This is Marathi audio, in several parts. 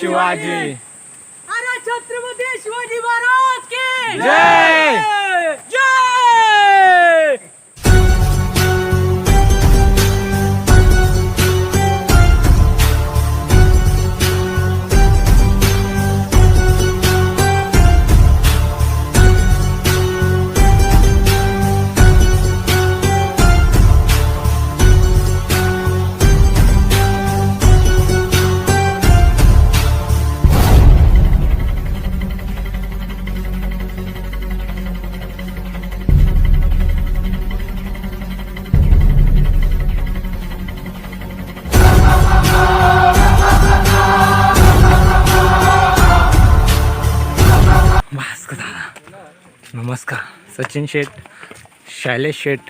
शिवाजी. अरे छत्रपती शिवाजी महाराज की? जय! सचिन शेठ शैलेश शेठ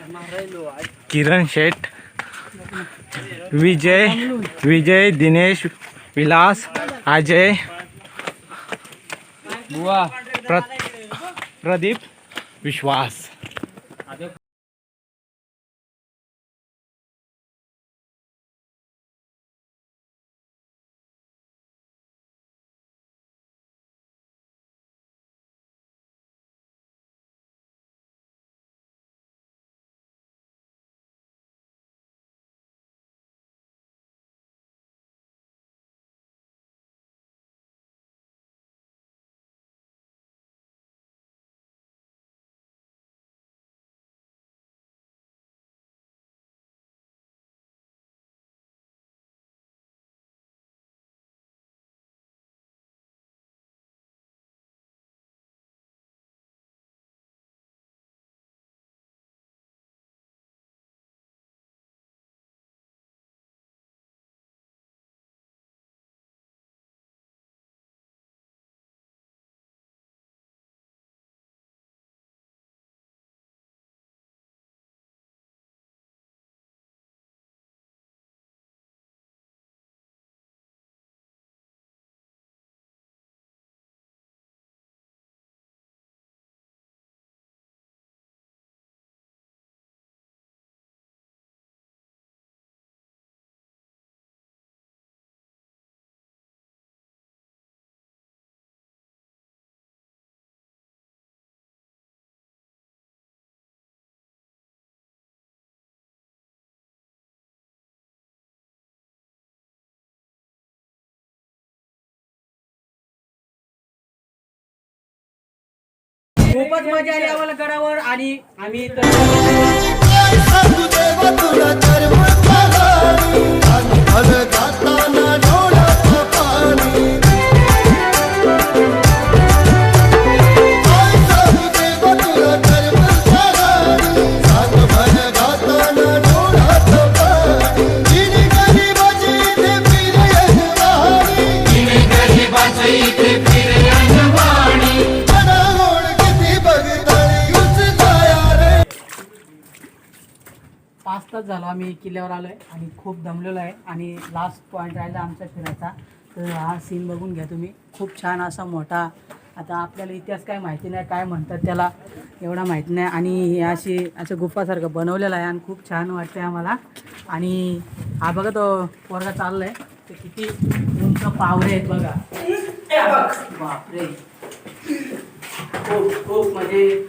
किरण शेठ विजय विजय दिनेश विलास अजय प्र प्रदीप विश्वास। खूपच मजा आली आम्हाला गडावर आणि आम्ही तास झालो. आम्ही किल्ल्यावर आलोय आणि खूप दमलेलो आहे. आणि लास्ट पॉईंट राहिला आमचा फिरायचा. तर हा सीन बघून घ्या तुम्ही. खूप छान असा मोठा आता आपल्याला इतिहास काय माहिती नाही काय म्हणतात त्याला एवढा माहिती नाही. आणि हे अशी असं गुफासारखं बनवलेलं आहे आणि खूप छान वाटतंय आम्हाला. आणि हा बघा तो पोरगा चाललाय. ते किती उंच पावरे आहेत बघा. बापरे. खूप खूप म्हणजे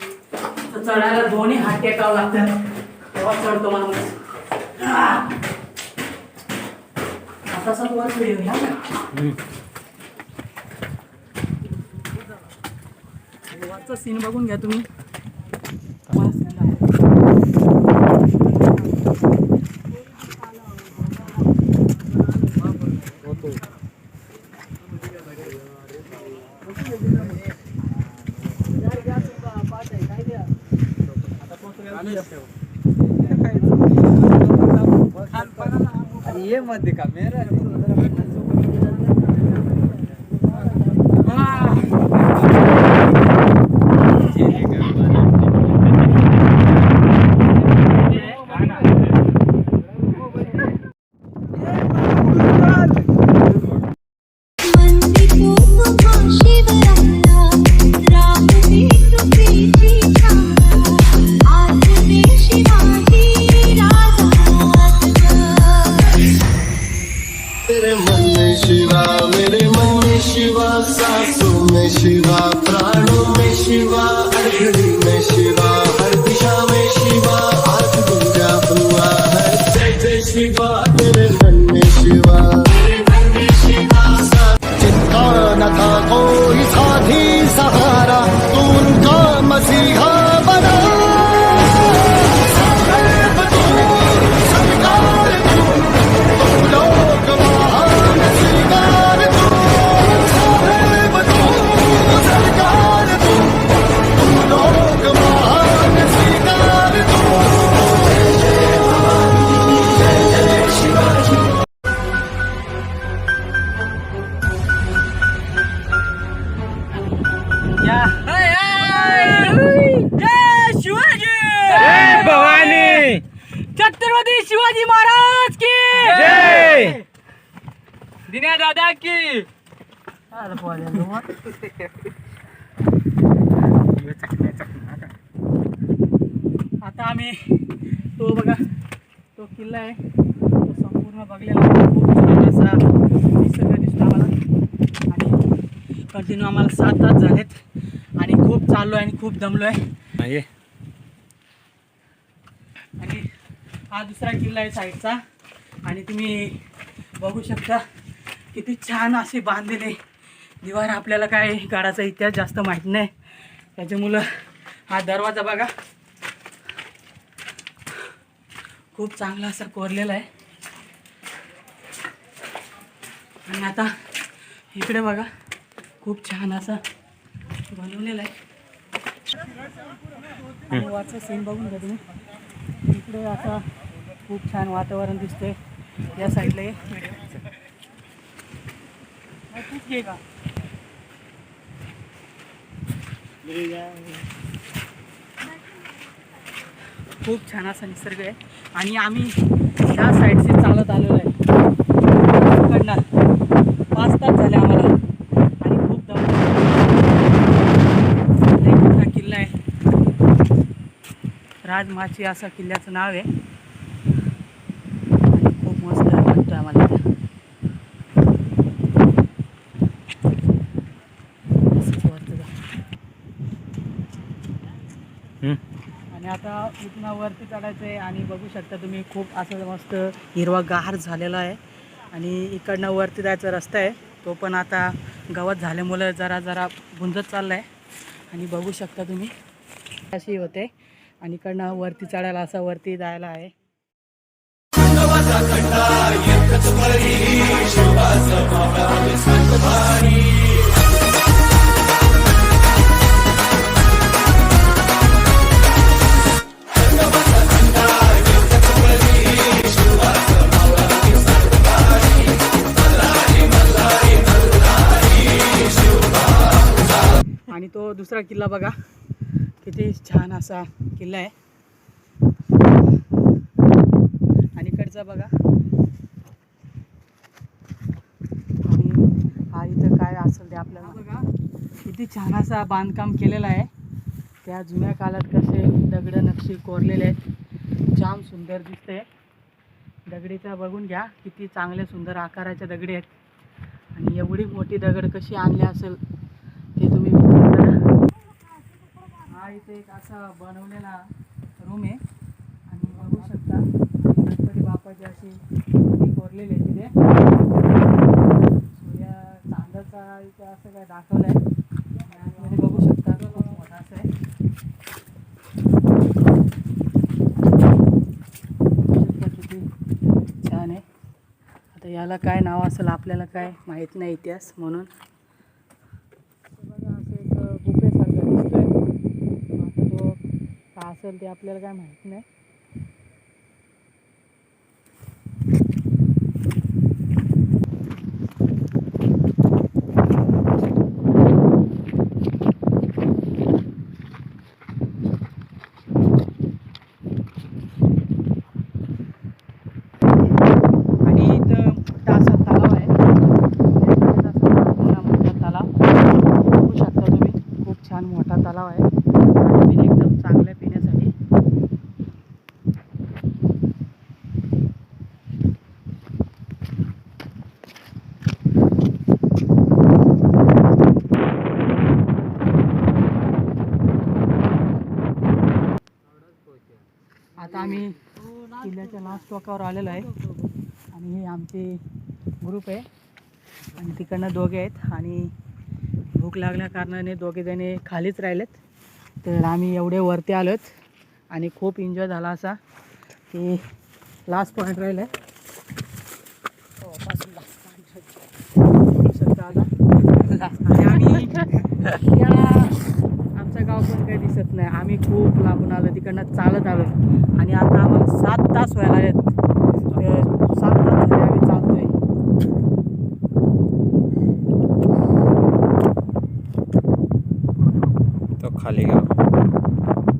चढायला दोन्ही हात टेकावं लागतात. तेव्हा चढतो माणूस. आह! आता असं वर व्हिडिओ घ्या ना वरचा सीन बघून घ्या तुम्ही मस्त आहे. ये मध्ये दिन्या दादा की. आता आम्ही तो बघा तो किल्ला आहे. तो संपूर्ण बघलेला. खूप छान असा निसर्ग दिसतो आम्हाला. आणि कंटिन्यू आम्हाला सात तास झालेत. आणि खूप चाललो आहे आणि खूप दमलो आहे. नाही आणि हा दुसरा किल्ला आहे साईडचा. आणि तुम्ही बघू शकता. किती छान असे बांधलेले. दिवार आपल्याला काय गाडाचा इतिहास जास्त माहीत नाही. त्याच्यामुळं हा दरवाजा बघा. खूप चांगला असा कोरलेला आहे. आणि आता इकडे बघा खूप छान असा बनवलेला आहे. वाचा सीन बघून घ्या तुम्ही. इकडे आता खूप छान वातावरण दिसतंय या साईडला ये. तूच घे का खूप छान असा निसर्ग आहे. आणि आम्ही ह्या साईडशी चालत आलेलो आहे. इकडनं पाच तास झाले आम्हाला. आणि खूप दम मोठा किल्ला आहे. राजमाची असा किल्ल्याचं नाव आहे आणि खूप मस्त वाटतं आम्हाला इथं. असंच वाटतं का. हम्म. आणि आता इथून वरती चढायचं आहे आणि बघू शकता तुम्ही खूप असं मस्त हिरवागार झालेला आहे. आणि इकडनं वरती जायचा रस्ता आहे. तो पण आता गवत झाल्यामुळं जरा जरा गुंजत चालला आहे आणि बघू शकता तुम्ही. अशी होते. आणि इकडनं वरती चढायला असं वरती जायला आहे. आणि तो दुसरा किल्ला बघा. किती छान असा किल्ला आहे. आणि इकडचा बघा. आणि हा इथं काय असेल ते आपल्याला बघा. किती छान असा बांधकाम केलेलं आहे. त्या जुन्या काळात कसे दगड नक्षी कोरलेले आहेत. जाम सुंदर दिसते दगडीचा बघून घ्या. किती चांगले सुंदर आकाराच्या दगडी आहेत. आणि एवढी मोठी दगड कशी आणली असेल ते तुम्ही विचार करा हा इथे एक असा बनवलेला रूम आहे. आणि बघू शकता गणपती बाप्पाची अशी कोरलेली आहे तिथे. सूर्य चांदाचा इथे असं काय दाखवलं आहे आतमध्ये बघू शकता खूप मोठा असं आहे. किती छान आहे. आता याला काय नाव असेल आपल्याला काय माहीत नाही इतिहास म्हणून बघा असं एक गुफेसारखं दिसतंय आता तो का असेल ते आपल्याला काय माहीत नाही आणि इथं मोठा असा तलाव आहे इकडे असा मोठा मोठा तलाव बघू शकता तुम्ही खूप छान मोठा तलाव आहे पाणी एकदम चांगलं आहे पिण्यासाठी आता आम्ही किल्ल्याच्या टोकावर आलेलो आहे. आणि हे आमचे ग्रुप आहे. आणि तिकडनं दोघे आहेत. आणि भूक लागल्या कारणाने दोघे जणे खालीच राहिलेत. तर आम्ही एवढे वरती आलोत. आणि खूप एन्जॉय झाला असा की लास्ट पॉईंट राहिलं आहे आणि आम्ही या आमचं गाव पण काही दिसत नाही. आम्ही खूप लांबून आलो तिकडनं चालत आलो. आणि आता आम्हाला सात तास व्हायला आहेत तर सात तास आम्ही चालतोय. तो खाली गाव.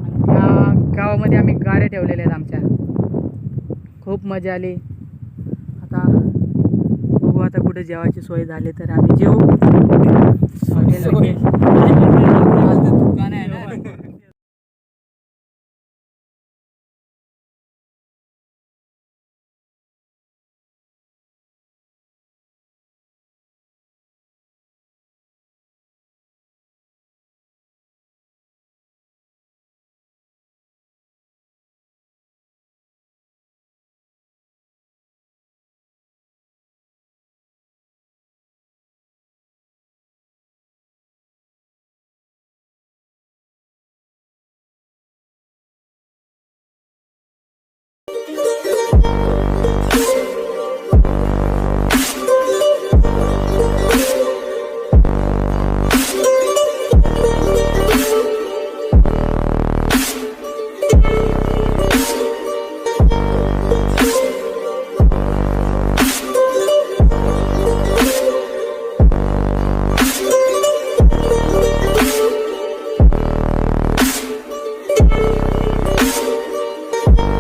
आणि त्या गावामध्ये आम्ही गाड्या ठेवलेल्या आहेत आमच्या. खूप मजा आली. आता बघू आता कुठे जेवायची सोय झाली तर आम्ही जेवू.